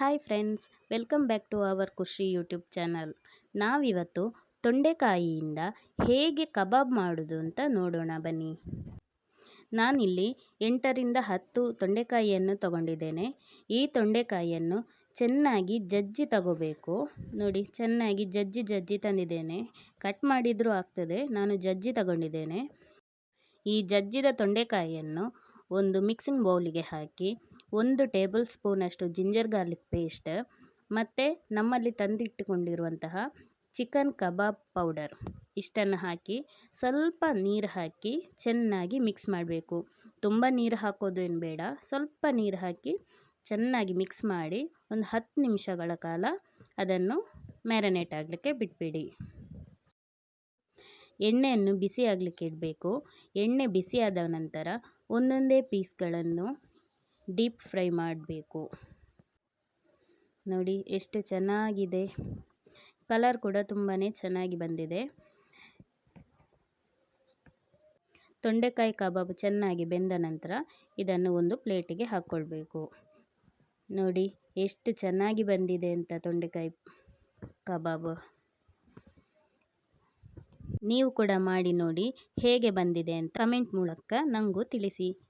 Hi friends, welcome back to our Khushi YouTube channel. ನಾವಿವತ್ತು ತೊಂಡೆಕಾಯಿಯಿಂದ ಹೇಗೆ ಕಬಾಬ್ ಮಾಡೋದು ಅಂತ ನೋಡೋಣ ಬನ್ನಿ. ನಾನಿಲ್ಲಿ ಎಂಟರಿಂದ ಹತ್ತು ತೊಂಡೆಕಾಯಿಯನ್ನು ತಗೊಂಡಿದ್ದೇನೆ. ಈ ತೊಂಡೆಕಾಯಿಯನ್ನು ಚೆನ್ನಾಗಿ ಜಜ್ಜಿ ತಗೋಬೇಕು. ನೋಡಿ, ಚೆನ್ನಾಗಿ ಜಜ್ಜಿ ಜಜ್ಜಿ ತಂದಿದ್ದೇನೆ. ಕಟ್ ಮಾಡಿದರೂ ಆಗ್ತದೆ, ನಾನು ಜಜ್ಜಿ ತಗೊಂಡಿದ್ದೇನೆ. ಈ ಜಜ್ಜಿದ ತೊಂಡೆಕಾಯಿಯನ್ನು ಒಂದು ಮಿಕ್ಸಿಂಗ್ ಬೌಲಿಗೆ ಹಾಕಿ ಒಂದು ಟೇಬಲ್ ಸ್ಪೂನಷ್ಟು ಜಿಂಜರ್ ಗಾರ್ಲಿಕ್ ಪೇಸ್ಟ್, ಮತ್ತು ನಮ್ಮಲ್ಲಿ ತಂದಿಟ್ಟುಕೊಂಡಿರುವಂತಹ ಚಿಕನ್ ಕಬಾಬ್ ಪೌಡರ್. ಇಷ್ಟನ್ನು ಹಾಕಿ, ಸ್ವಲ್ಪ ನೀರು ಹಾಕಿ ಚೆನ್ನಾಗಿ ಮಿಕ್ಸ್ ಮಾಡಬೇಕು. ತುಂಬ ನೀರು ಹಾಕೋದು ಏನು ಬೇಡ. ಸ್ವಲ್ಪ ನೀರು ಹಾಕಿ ಚೆನ್ನಾಗಿ ಮಿಕ್ಸ್ ಮಾಡಿ ಒಂದು ಹತ್ತು ನಿಮಿಷಗಳ ಕಾಲ ಅದನ್ನು ಮ್ಯಾರಿನೇಟ್ ಆಗಲಿಕ್ಕೆ ಬಿಟ್ಬಿಡಿ. ಎಣ್ಣೆಯನ್ನು ಬಿಸಿ ಆಗಲಿಕ್ಕೆ ಇಡಬೇಕು. ಎಣ್ಣೆ ಬಿಸಿಯಾದ ನಂತರ ಒಂದೊಂದೇ ಪೀಸ್ಗಳನ್ನು ಡೀಪ್ ಫ್ರೈ ಮಾಡಬೇಕು. ನೋಡಿ, ಎಷ್ಟು ಚೆನ್ನಾಗಿದೆ. ಕಲರ್ ಕೂಡ ತುಂಬಾ ಚೆನ್ನಾಗಿ ಬಂದಿದೆ. ತೊಂಡೆಕಾಯಿ ಕಬಾಬ್ ಚೆನ್ನಾಗಿ ಬೆಂದ ನಂತರ ಇದನ್ನು ಒಂದು ಪ್ಲೇಟಿಗೆ ಹಾಕ್ಕೊಳ್ಬೇಕು. ನೋಡಿ, ಎಷ್ಟು ಚೆನ್ನಾಗಿ ಬಂದಿದೆ ಅಂತ ತೊಂಡೆಕಾಯಿ ಕಬಾಬ್. ನೀವು ಕೂಡ ಮಾಡಿ ನೋಡಿ ಹೇಗೆ ಬಂದಿದೆ ಅಂತ ಕಮೆಂಟ್ ಮೂಲಕ ನನಗೂ ತಿಳಿಸಿ.